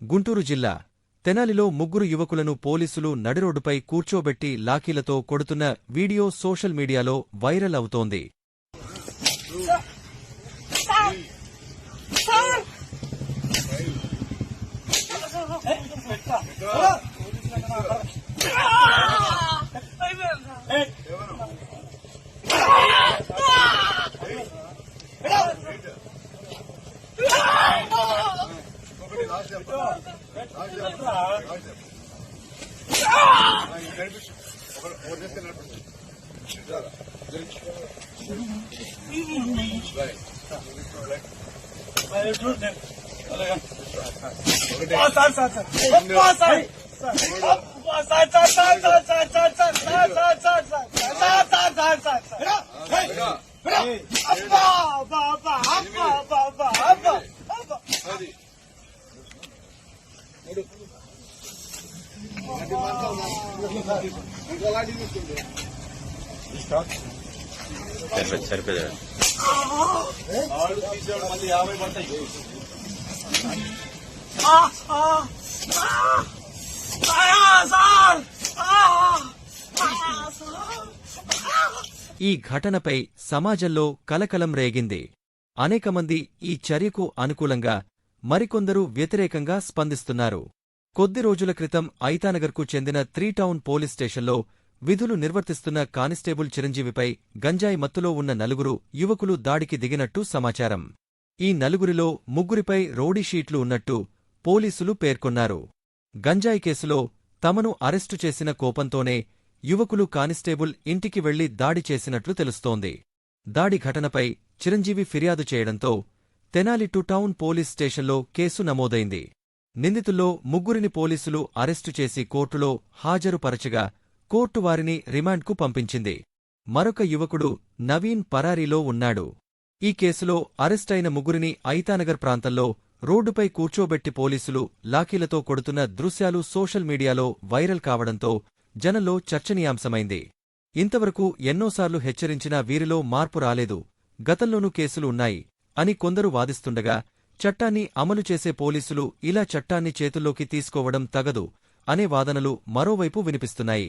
గుంటూరు జిల్లా తెనాలిలో ముగ్గురు యువకులను పోలీసులు నడిరోడ్డుపై కూర్చోబెట్టి లాఖీలతో కొడుతున్న వీడియో సోషల్ మీడియాలో వైరల్ అవుతోంది. అబ్బా అబ్బా అబ్బా అబ్బా అబ్బా అబ్బా సరిపోయింది సరిపోయింది. ఆ ఆ ఆ ఈ ఘటనపై సమాజంలో కలకలం రేగింది. అనేక మంది ఈ చర్యకు అనుకూలంగా మరికొందరు వ్యతిరేకంగా స్పందిస్తున్నారు. కొద్ది రోజుల క్రితం ఐతానగర్కు చెందిన త్రీటౌన్ పోలీస్ స్టేషన్లో విధులు నిర్వర్తిస్తున్న కానిస్టేబుల్ చిరంజీవిపై గంజాయి మత్తులో ఉన్న నలుగురు యువకులు దాడికి దిగినట్టు సమాచారం. ఈ నలుగురిలో ముగ్గురిపై రౌడీ షీట్లు ఉన్నట్టు పోలీసులు పేర్కొన్నారు. గంజాయి కేసులో తమను అరెస్టు చేసిన కోపంతోనే యువకులు కానిస్టేబుల్ ఇంటికి వెళ్ళి దాడి చేసినట్లు తెలుస్తోంది. దాడి ఘటనపై చిరంజీవి ఫిర్యాదు చేయడంతో తెనాలి టు టౌన్ పోలీస్ స్టేషన్లో కేసు నమోదైంది. నిందితుల్లో ముగ్గురిని పోలీసులు అరెస్టు చేసి కోర్టులో హాజరుపరచగా కోర్టు వారిని రిమాండ్కు పంపించింది. మరొక యువకుడు నవీన్ పరారీలో ఉన్నాడు. ఈ కేసులో అరెస్టైన ముగ్గురిని ఐతానగర్ ప్రాంతంలో రోడ్డుపై కూర్చోబెట్టి పోలీసులు లాఖీలతో కొడుతున్న దృశ్యాలు సోషల్ మీడియాలో వైరల్ కావడంతో జనంలో చర్చనీయాంశమైంది. ఇంతవరకు ఎన్నోసార్లు హెచ్చరించినా వీరిలో మార్పు రాలేదు. గతంలోనూ కేసులు ఉన్నాయి. అని కొందరు వాదిస్తుండగా చట్టాన్ని అమలు చేసే పోలీసులు ఇలా చట్టాన్ని చేతుల్లోకి తీసుకోవడం తగదు అనే వాదనలు మరోవైపు వినిపిస్తున్నాయి.